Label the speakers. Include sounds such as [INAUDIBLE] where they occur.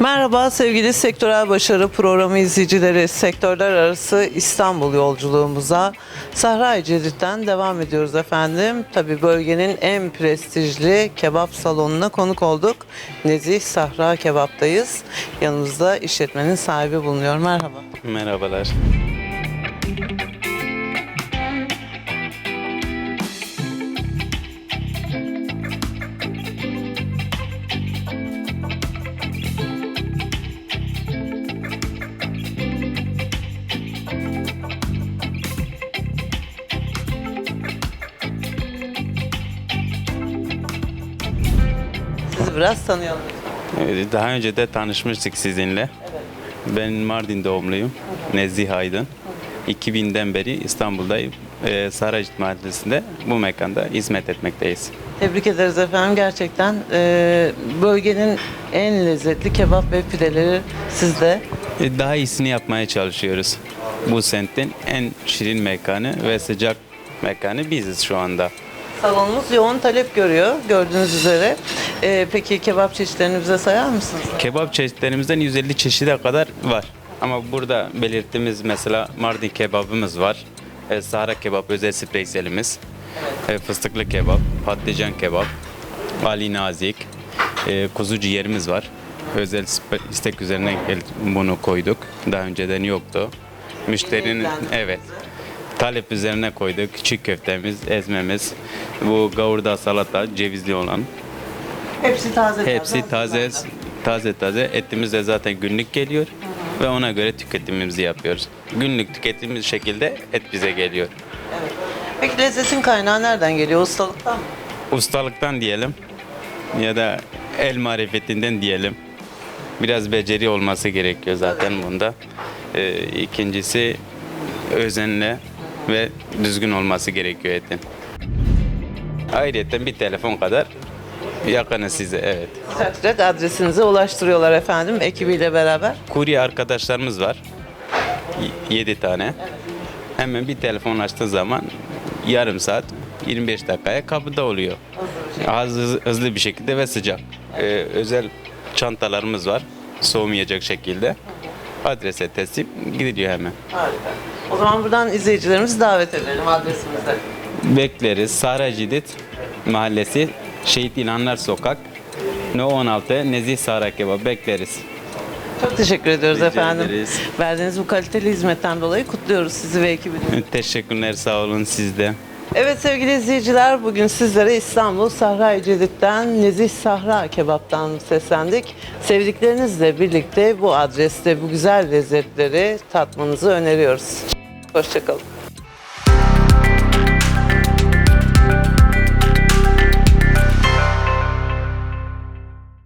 Speaker 1: Merhaba sevgili Sektörel Başarı Programı izleyicileri. Sektörler arası İstanbul yolculuğumuza Sahra Cedid'den devam ediyoruz efendim. Tabi bölgenin en prestijli kebap salonuna konuk olduk. Nezih Sahra Kebap'tayız. Yanımızda işletmenin sahibi bulunuyor. Merhaba.
Speaker 2: Merhabalar.
Speaker 1: Sizi biraz tanıyalım.
Speaker 2: Evet, Daha önce de tanışmıştık sizinle. Ben Mardin doğumluyum. Nezih Aydın. 2000'den beri İstanbul'dayım. Ee, Saraycık Mahallesi'nde bu mekanda hizmet etmekteyiz.
Speaker 1: Tebrik ederiz efendim. Gerçekten e, bölgenin en lezzetli kebap ve pideleri sizde.
Speaker 2: Ee, Daha iyisini yapmaya çalışıyoruz. Bu semtin en şirin mekanı ve sıcak mekanı biziz şu anda.
Speaker 1: Salonumuz yoğun talep görüyor gördüğünüz üzere. Ee, peki kebap çeşitlerini bize sayar mısınız?
Speaker 2: Kebap çeşitlerimizden 150 çeşide kadar var. Ama burada belirttiğimiz mesela Mardin kebabımız var. E, Sahra kebap özel spreyselimiz. E, fıstıklı kebap, patlıcan kebap, Ali Nazik, e, kuzu ciğerimiz var. Özel spe- istek üzerine gel- bunu koyduk. Daha önceden yoktu. Müşterinin evet talep üzerine koyduk. Çiğ köftemiz, ezmemiz, bu gavurda salata, cevizli olan.
Speaker 1: Hepsi taze.
Speaker 2: Hepsi taze, taze taze. Etimiz de zaten günlük geliyor ve ona göre tüketimimizi yapıyoruz. Günlük tükettiğimiz şekilde et bize geliyor.
Speaker 1: Evet. Peki lezzetin kaynağı nereden geliyor? Ustalıktan mı?
Speaker 2: Ustalıktan diyelim ya da el marifetinden diyelim. Biraz beceri olması gerekiyor zaten bunda. Ee, ikincisi özenle ve düzgün olması gerekiyor etin. Ayrıca bir telefon kadar yakını size evet.
Speaker 1: Takdir adresinize ulaştırıyorlar efendim ekibiyle beraber.
Speaker 2: Kurye arkadaşlarımız var. 7 tane. Hemen bir telefon açtığı zaman yarım saat 25 dakikaya kapıda oluyor. Hızlı, hızlı bir şekilde ve sıcak. Ee, özel çantalarımız var. Soğumayacak şekilde. Adrese teslim gidiliyor hemen.
Speaker 1: Harika. O zaman buradan izleyicilerimizi davet edelim adresimize.
Speaker 2: Bekleriz. Sahra Cidit Mahallesi Şehit İlhanlar Sokak No 16 Nezih Sahra Kebap bekleriz.
Speaker 1: Çok teşekkür ediyoruz
Speaker 2: Rica
Speaker 1: efendim.
Speaker 2: ederiz.
Speaker 1: Verdiğiniz bu kaliteli hizmetten dolayı kutluyoruz sizi ve ekibinizi. [LAUGHS]
Speaker 2: Teşekkürler sağ olun sizde.
Speaker 1: Evet sevgili izleyiciler bugün sizlere İstanbul Sahra Cedid'den Nezih Sahra Kebap'tan seslendik. Sevdiklerinizle birlikte bu adreste bu güzel lezzetleri tatmanızı öneriyoruz. Hoşçakalın.